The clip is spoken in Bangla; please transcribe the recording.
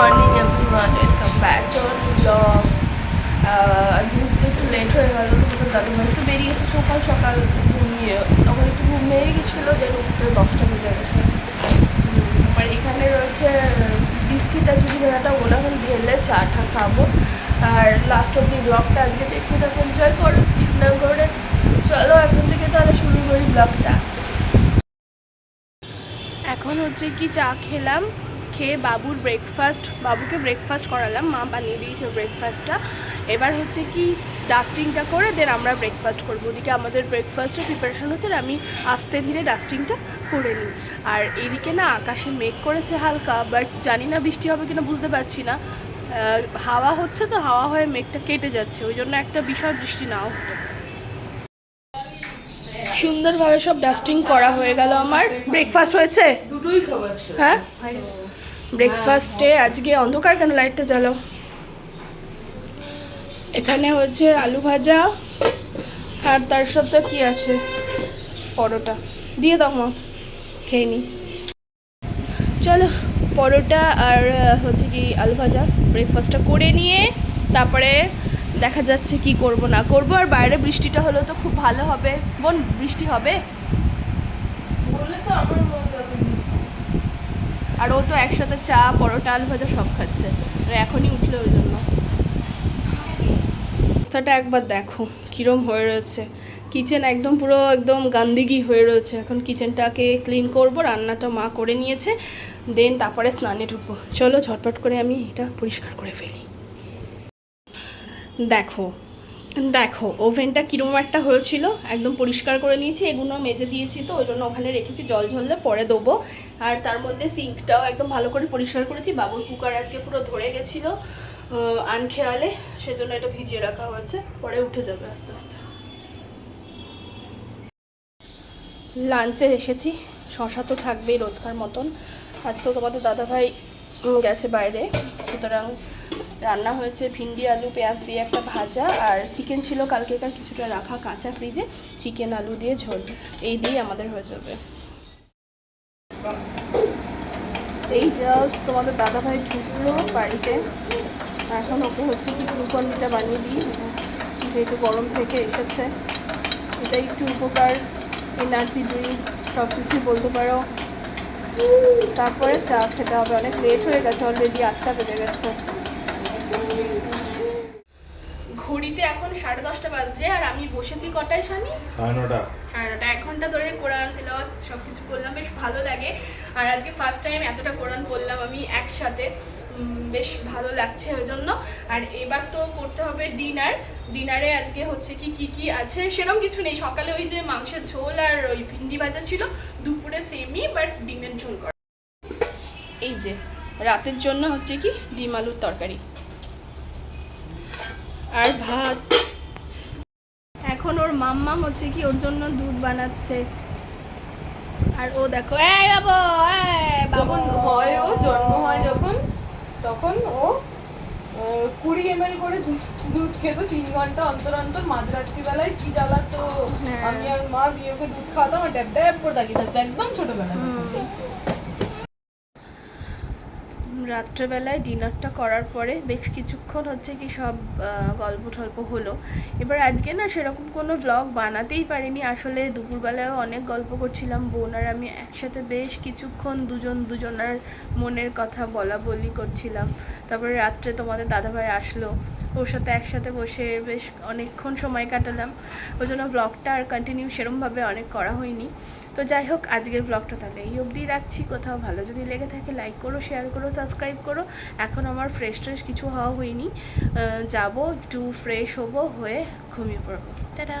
Morning everyone welcome back to blog আজকে একটু লেট হয়ে গেল তোমাদের দাদু ভাই তো বেরিয়েছে সকাল সকাল ঘুমিয়ে তখন একটু ঘুম গেছিল যে দশটা বেজে গেছে। এখানে রয়েছে বিস্কিট আর যদি ভেড়াটা ওরা এখন ঢেলে চাটা খাব। আর লাস্ট অব্দি ব্লগটা আজকে দেখতে থাকো এনজয় করো স্কিপ না করে চলো এখন থেকে তাহলে শুরু করি ব্লগটা এখন হচ্ছে কি চা খেলাম। খেয়ে বাবুর ব্রেকফাস্ট বাবুকে ব্রেকফাস্ট করালাম মা বানিয়ে দিয়েছে ব্রেকফাস্টটা এবার হচ্ছে কি ডাস্টিংটা করে দেন আমরা ব্রেকফাস্ট করব। ওদিকে আমাদের ব্রেকফাস্টের প্রিপারেশন হচ্ছে আমি আস্তে ধীরে ডাস্টিংটা করে নিই। আর এদিকে না আকাশে মেঘ করেছে হালকা বাট জানি না বৃষ্টি হবে কিনা বুঝতে পারছি না। হাওয়া হচ্ছে তো হাওয়া হয়ে মেঘটা কেটে যাচ্ছে ওই জন্য একটা বিশাল বৃষ্টি নাও হতে সুন্দরভাবে সব ডাস্টিং করা হয়ে গেল আমার। ব্রেকফাস্ট হয়েছে? দুটোই খাবার হ্যাঁ? ব্রেকফাস্টে আজকে অন্ধকার কেন? লাইটটা জ্বালাও। এখানে হচ্ছে আলু ভাজা আর তার সাথে কি আছে? পরোটা। দিয়ে দাও মা, খেয়ে নি। চলো, পরোটা আর হচ্ছে কি আলু ভাজা ব্রেকফাস্টটা করে নিয়ে তারপরে দেখা যাচ্ছে কি করব, না করব। আর বাইরে বৃষ্টিটা হলেও তো খুব ভালো হবে। বোন, বৃষ্টি হবে? বলে তো আমার আর ও তো একসাথে চা, পরোটা, আলু ভাজা সব খাচ্ছে। আর এখনই উঠল ওই জন্য। রাস্তাটা একবার দেখো, কীরম হয়ে রয়েছে। কিচেন একদম পুরো একদম গান্দিগি হয়ে রয়েছে। এখন কিচেনটাকে ক্লিন করব, রান্নাটা মা করে নিয়েছে দেন তারপরে স্নানে ঢুকবো। চলো ঝটপট করে আমি এটা পরিষ্কার করে ফেলি। দেখো দেখো, ওভেনটা কীরকম একটা হয়েছিল, একদম পরিষ্কার করে নিয়েছি, এগুলো মেজে দিয়েছি তো, ওই জন্য ওখানে রেখেছি, জল ঝরলে পরে দেবো। আর তার মধ্যে সিঙ্কটাও একদম ভালো করে পরিষ্কার করেছি, বাবুর কুকার আজকে পুরো ধরে গেছিল আনখেয়ালে, সেজন্য এটা ভিজিয়ে রাখা হয়েছে, পরে উঠে যাবে আস্তে আস্তে। লাঞ্চে এসেছি, শশা তো থাকবেই রোজকার মতন। আজ তো তোমাদের দাদাভাই গেছে বাইরে, সুতরাং রান্না হয়েছে ভিন্ডি, আলু, পেঁয়াজ দিয়ে একটা ভাজা আর চিকেন ছিল কালকেকার কিছুটা রাখা কাঁচা ফ্রিজে চিকেন আলু দিয়ে ঝোল। এই দিয়ে আমাদের হয়ে যাবে। এই জাস্ট তোমাদের দাদাভাই ঢুকলো বাড়িতে। এখন ওকে হচ্ছে কি গ্লুকনডিটা বানিয়ে দিই। যেহেতু গরম থেকে এসেছে। এটা একটু উপকার। এনার্জি ড্রিঙ্ক সব কিছুই বলতে পারো। তারপরে চা খেতে হবে। অনেক লেট হয়ে গেছে অলরেডি আটটা বেজে গেছে। ঘড়িতে এখন সাড়ে দশটা বাজছে আর আমি বসেছি কটায় স্বামী? সাড়ে নটা। সাড়ে নটা। এক ঘণ্টা ধরে কোরআন তেলাওয়াত সব কিছু করলাম বেশ ভালো লাগে। আর আজকে ফার্স্ট টাইম এতটা কোরআন পড়লাম আমি একসাথে। বেশ ভালো লাগছে ওই জন্য। আর এবার তো করতে হবে ডিনার। ডিনারে আজকে হচ্ছে কি কি কি আছে সেরকম কিছু নেই। সকালে ওই যে মাংসের ঝোল আর ওই ভিন্ডি ভাজা ছিল দুপুরে সেমই বাট ডিমের ঝোল করা। এই যে রাতের জন্য হচ্ছে কি ডিম আলুর তরকারি। আর ভাত। এখন ওর মাম্মাম হচ্ছে কি ওর জন্য দুধ বানাচ্ছে। আর ও দেখো এই বাবু এই বাবু। হয় ও জন্ম হয় যখন তখন ও কুড়ি এম এল করে দুধ খেত তিন ঘণ্টা অন্তর অন্তর মাঝরাত্রি বেলায় কি জ্বালাতো। হ্যাঁ। আমি আর মা দিয়ে ওকে দুধ খাওয়াতাম আর ড্যাব ড্যাব করে তাকিয়ে থাকতো একদম ছোটবেলা। রাত্রেবেলায় ডিনারটা করার পরে বেশ কিছুক্ষণ হচ্ছে কি সব গল্প টল্প হলো। এবার আজকে না সেরকম কোনো ব্লগ বানাতেই পারিনি। আসলে দুপুরবেলায়ও অনেক গল্প করছিলাম, বোন আর আমি একসাথে বেশ কিছুক্ষণ দুজন দুজনার মনের কথা বলা বলি করছিলাম। তারপরে রাত্রে তোমাদের দাদাভাই আসলো। ওর সাথে একসাথে বসে বেশ অনেকক্ষণ সময় কাটালাম। ওই জন্য ব্লগটা আর কন্টিনিউ সেরমভাবে অনেক করা হয়নি। তো যাই হোক, আজকের ব্লগটা তাহলে এই অবধি রাখছি। কোথাও ভালো যদি লেগে থাকে লাইক করো শেয়ার করো সাবস্ক্রাইব করো। এখন আমার ফ্রেশ ট্রেশ কিছু হওয়া হয়নি। যাব, একটু ফ্রেশ হব, হয়ে ঘুমিয়ে পড়ব। টাটা!